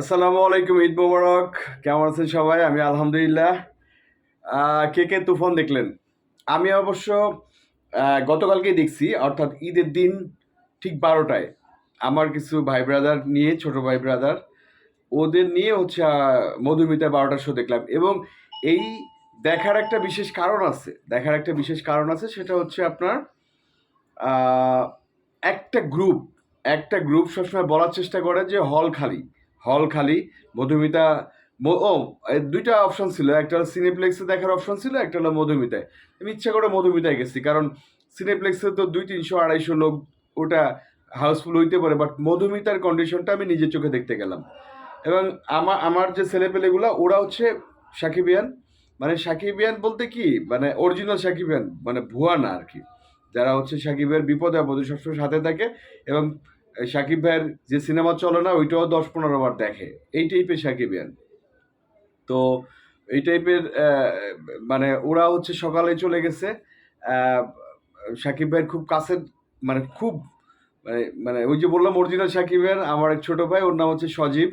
আসসালামু আলাইকুম, ঈদ মোবারক। কেমন আছেন সবাই? আমি আলহামদুলিল্লাহ। কে কে তুফান দেখলেন? আমি অবশ্য গতকালকেই দেখছি, অর্থাৎ ঈদের দিন ঠিক বারোটায়। আমার কিছু ভাই ব্রাদার নিয়ে, ছোট ভাই ব্রাদার, ওদের নিয়ে হচ্ছে মধুমিতা বারোটার শো দেখলাম। এবং এই দেখার একটা বিশেষ কারণ আছে, দেখার একটা বিশেষ কারণ আছে, সেটা হচ্ছে আপনার একটা গ্রুপ একটা গ্রুপ সবসময় বলার চেষ্টা করে যে হল খালি। হল খালি, মধুমিতা ও দুইটা অপশন ছিল, একটা হলো সিনেপ্লেক্সে দেখার অপশন ছিল, একটা হলো মধুমিতায়। আমি ইচ্ছা করে মধুমিতায় গেছি, কারণ সিনেপ্লেক্সে তো দুই তিনশো, আড়াইশো লোক ওটা হাউসফুল হইতে পারে বাট মধুমিতার কন্ডিশনটা আমি নিজের চোখে দেখতে গেলাম। এবং আমার আমার যে ছেলেপেলেগুলো, ওরা হচ্ছে সাকিবিয়ান মানে সাকিবিয়ান বলতে কি? মানে অরিজিনাল সাকিবিয়ান মানে ভুয়া না আর কি। যারা হচ্ছে সাকিবের বিপদে আপদে সবসময় সাথে থাকে এবং সাকিব ভাইয়ের যে সিনেমা চলে না, ওইটাও দশ পনেরো বার দেখে। এই টাইপের সাকিব সাকিবিয়ান তো এই টাইপের মানে ওরা হচ্ছে সকালে চলে গেছে সাকিব ভাইয়ের খুব কাছের মানে খুব মানে মানে ওই যে বললাম অরিজিনাল সাকিবের আমার এক ছোট ভাই, ওর নাম হচ্ছে সজীব।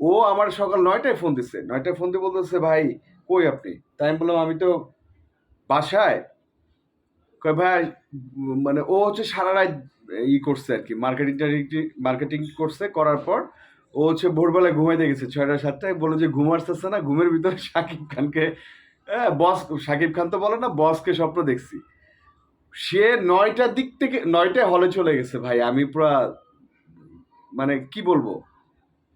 ও আমার সকাল নয়টায় ফোন দিচ্ছে নয়টায় ফোন দিয়ে বলতেছে, ভাই, কই আপনি? তাই আমি বললাম, আমি তো বাসায়। কয় ভাই মানে ও হচ্ছে সারা রাত ই করছে আর কি মার্কেটিং মার্কেটিং করছে করার পর ও হচ্ছে ভোরবেলায় ঘুমাইতে গেছে ছয়টা সাতটায় বলে যে ঘুম আসতেছে না ঘুমের ভিতরে শাকিব খানকে বস শাকিব খান তো বলে না বসকে স্বপ্ন দেখছি। সে নয়টার দিক থেকে নয়টায় হলে চলে গেছে ভাই আমি পুরা মানে কি বলব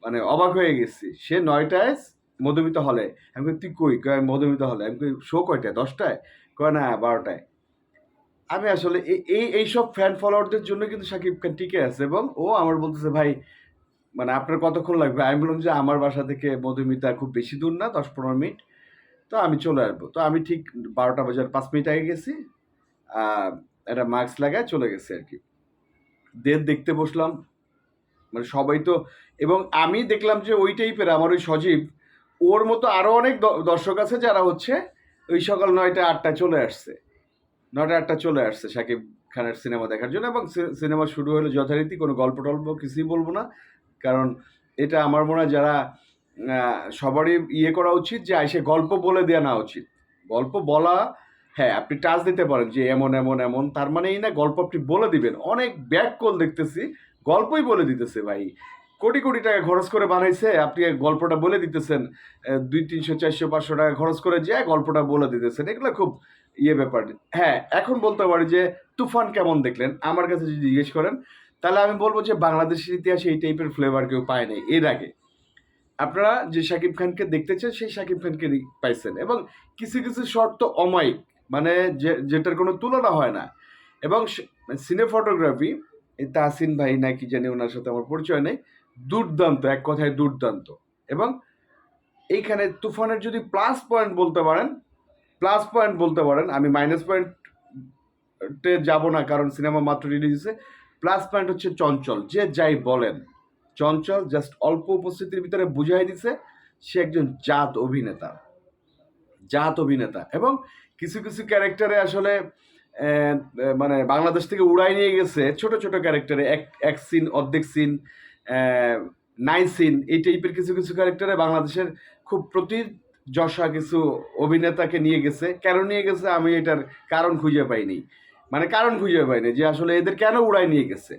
মানে অবাক হয়ে গেছি। সে নয়টায় মধুমিতা হলে আমি কই, তুই কই? মধুমিতা হলে আমি শো কয়টায়? দশটায়? কয় না বারোটায়। আমি আসলে এই- এই এইসব ফ্যান ফলোয়ারদের জন্য কিন্তু সাকিব খান টিকে আছে এবং ও আমার বলতেছে, ভাই মানে আপনার কতক্ষণ লাগবে? আমি বললাম যে, আমার বাসা থেকে মধুমিতা খুব বেশি দূর না, দশ পনেরো মিনিট। তো আমি চলে আসব। তো আমি ঠিক বারোটা বাজার পাঁচ মিনিট আগে গেছি একটা মাস্ক লাগায় চলে গেছে আর কি। দের দেখতে বসলাম মানে সবাই তো, এবং আমি দেখলাম যে ওই টাইপের আমার ওই সজীব, ওর মতো আরও অনেক দর্শক আছে যারা হচ্ছে ওই সকাল নয়টা, আটটায় চলে আসছে। নয়টা আটটা চলে আসছে শাকিব খানের সিনেমা দেখার জন্য এবং সিনেমা শুরু হলো যথারীতি কোনো গল্প টল্প কিছুই বলব না। কারণ এটা আমার মনে হয় যারা সবারই ইয়ে করা উচিত যে আইসে গল্প বলে দেওয়া না উচিত। গল্প বলা হ্যাঁ আপনি টাচ দিতে পারেন যে এমন এমন এমন, তার মানে এই না গল্প আপনি বলে দিবেন। অনেক ব্যাক কল দেখতেছি, গল্পই বলে দিতেছে ভাই। কোটি কোটি টাকা খরচ করে বানাইছে, আপনি গল্পটা বলে দিতেছেন দুই তিনশো, চারশো, পাঁচশো টাকা খরচ করে যে গল্পটা বলে দিতেছেন, এগুলো খুব ইয়ে ব্যাপার। হ্যাঁ এখন বলতে পারি যে তুফান কেমন দেখলেন? আমার কাছে যদি জিজ্ঞেস করেন, তাহলে আমি বলব যে বাংলাদেশের ইতিহাসে এই টাইপের ফ্লেভার কেউ পায় নাই এর আগে। আপনারা যে শাকিব খানকে দেখতে চান, সেই শাকিব খানকে পাইছেন এবং কিছু কিছু শর্ত অমায়িক মানে যে, যেটার কোনো তুলনা হয় না। এবং সিনে ফটোগ্রাফি এই তাহসিন ভাই নাকি জানি ওনার সাথে আমার পরিচয় নেই, দুর্দান্ত, এক কথায় দুর্দান্ত। এবং এইখানে তুফানের যদি প্লাস পয়েন্ট বলতে পারেন প্লাস পয়েন্ট বলতে পারেন, আমি মাইনাস পয়েন্টে যাব না, কারণ সিনেমা মাত্র রিলিজ হয়েছে। প্লাস পয়েন্ট হচ্ছে চঞ্চল, যে যাই বলেন। চঞ্চল জাস্ট অল্প উপস্থিতির ভিতরে বুঝাই দিছে, সে একজন জাত অভিনেতা। জাত অভিনেতা। এবং কিছু কিছু ক্যারেক্টারে আসলে মানে বাংলাদেশ থেকে উড়াই নিয়ে গেছে, ছোট ছোট ক্যারেক্টারে এক এক সিন অর্ধেক সিন নাইন সিন এই টাইপের কিছু কিছু ক্যারেক্টারে বাংলাদেশের খুব প্রতি যশা কিছু অভিনেতাকে নিয়ে গেছে। কেন নিয়ে গেছে আমি এটার কারণ খুঁজে পাইনি। মানে কারণ খুঁজে পাইনি যে আসলে এদের কেন উড়াই নিয়ে গেছে।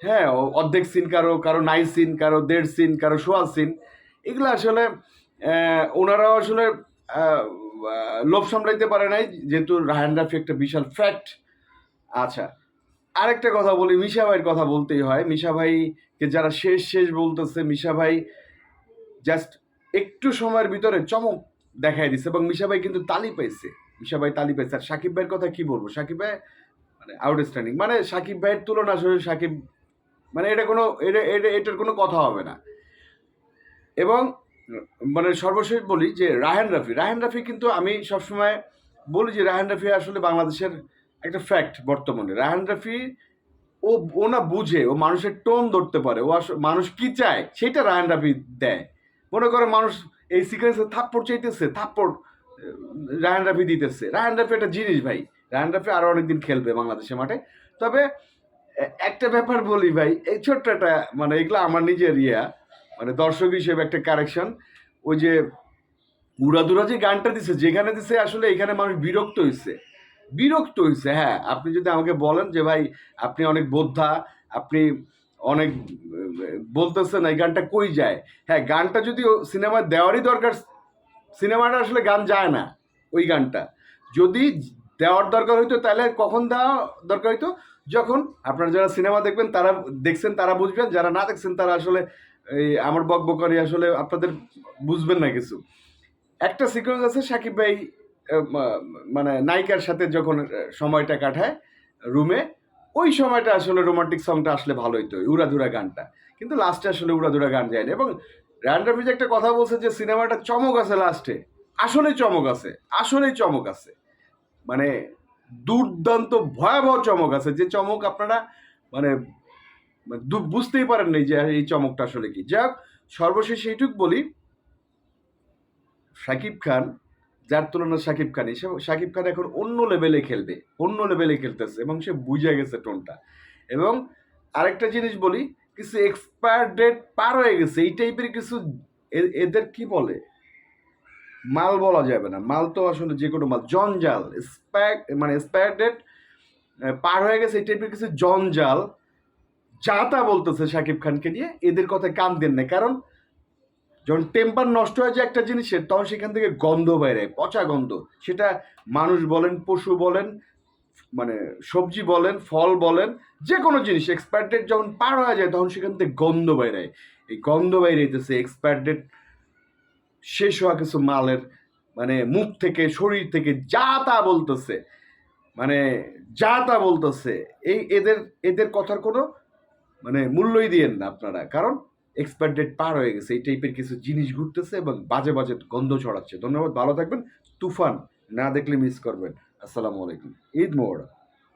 হ্যাঁ অর্ধেক সিন কারও কারও নাই সিন কারও দেড় সিন কারও সোয়া সিন এগুলো আসলে ওনারাও আসলে লোভ সামলাইতে পারে নাই। যেহেতু রাহান রাফি একটা বিশাল ফ্যাক্ট আচ্ছা আরেকটা কথা বলি, মিশা ভাইয়ের কথা বলতেই হয়। মিশা ভাইকে যারা শেষ শেষ বলতেছে, মিশা ভাই জাস্ট একটু সময়ের ভিতরে চমক দেখাই দিছে এবং মিশা ভাই কিন্তু তালি পাইছে। মিশা ভাই তালি পাইছে। আর সাকিব ভাইয়ের কথা কি বলব? সাকিব ভাই মানে আউটস্ট্যান্ডিং মানে সাকিব ভাইয়ের তুলনা আসলে সাকিব মানে এটা কোনো এটা এটা এটার কোনো কথা হবে না। এবং মানে সর্বশেষ বলি যে রাহান রাফি। রাহান রাফি কিন্তু আমি সবসময় বলি যে রাহান রাফি আসলে বাংলাদেশের একটা ফ্যাক্ট বর্তমানে। রাহান রাফি ও ও না বুঝে, ও মানুষের টোন ধরতে পারে। ও মানুষ কি চায়, সেটা রাহান রাফি দেয়। মনে করে মানুষ এই সিকোয়েন্সে থাপ্পড় চাইতেছে, থাপ্পড় রাহান রাফি দিতেছে। রাহান রাফি একটা জিনিস ভাই রাহান রাফি আরও অনেকদিন খেলবে বাংলাদেশের মাঠে। তবে একটা ব্যাপার বলি ভাই, এই ছোট্ট একটা মানে এগুলো আমার নিজের ইয়া মানে দর্শক হিসেবে একটা কারেকশন ওই যে উড়াদুরা যে গানটা দিছে, যেখানে দিছে আসলে এখানে মানুষ বিরক্ত হয়েছে বিরক্ত হয়েছে হ্যাঁ আপনি যদি আমাকে বলেন যে ভাই, আপনি অনেক বোদ্ধা, আপনি অনেক বলতেছেন এই গানটা কই যায়? হ্যাঁ গানটা যদি সিনেমা দেওয়ারই দরকার, সিনেমাটা আসলে গান যায় না, ওই গানটা। যদি দেওয়ার দরকার হইতো, তাহলে কখন দেওয়া দরকার হইতো? যখন আপনারা যারা সিনেমা দেখবেন, তারা দেখছেন, তারা বুঝবেন, যারা না দেখছেন, তারা আসলে এই আমার বকবকারি আসলে আপনাদের বুঝবেন না কিছু। একটা সিকোয়েন্স আছে, সাকিব ভাই মানে নায়িকার সাথে যখন সময়টা কাটায়, রুমে ওই সময়টা আসলে রোমান্টিক সংটা আসলে ভালো হইতো উড়াধুরা গানটা। কিন্তু লাস্টে আসলে উড়াধুরা গান যায় না এবং রায়ন রাফিজ একটা কথা বলছে যে সিনেমাটা চমক আছে লাস্টে আসলেই চমক আছে, আসলেই চমক আছে। মানে দুর্দান্ত ভয়াবহ চমক আছে, যে চমক আপনারা মানে মানে বুঝতেই পারেন নাই যে এই চমকটা আসলে কি। যাক সর্বশেষ এইটুক বলি শাকিব খান যার তুলনায় শাকিব খান। শাকিব খান এখন অন্য লেভেলে খেলবে, অন্য লেভেলে খেলতেছে এবং সে বুঝে গেছে টোনটা। এবং আরেকটা জিনিস বলি, কিছু এক্সপায়ার ডেট পার হয়ে গেছে, এই টাইপের কিছু এদের কি বলে? মাল বলা যাবে না। মাল তো আসলে যে কোনো মাল, জঞ্জাল মানে এক্সপায়ার ডেট পার হয়ে গেছে, এই টাইপের কিছু জঞ্জাল যা তা বলতেছে শাকিব খানকে নিয়ে, এদের কথায় কান দেন না কারণ যখন টেম্পার নষ্ট হয়ে যায় একটা জিনিসের, তখন সেখান থেকে গন্ধ বাইরে, পচা গন্ধ। সেটা মানুষ বলেন, পশু বলেন মানে সবজি বলেন, ফল বলেন যে কোনো জিনিস এক্সপায়ার ডেট যখন পার হয়ে যায়, তখন সেখান থেকে গন্ধ বাইরে এই গন্ধ বাইরে হইতেছে এক্সপায়ার ডেট শেষ হওয়া কিছু মালের মানে মুখ থেকে, শরীর থেকে যা তা বলতেছে মানে যা তা বলতেছে, এই এদের এদের কথার কোনো মানে মূল্যই দিয়েন না আপনারা। কারণ এক্সপায়ার ডেট পার হয়ে গেছে। এই টাইপের কিছু জিনিস ঘুরতেছে এবং বাজে বাজে গন্ধ ছড়াচ্ছে। ধন্যবাদ, ভালো থাকবেন। তুফান, না দেখলে মিস করবেন। আসসালামু আলাইকুম। ঈদ মোবারক।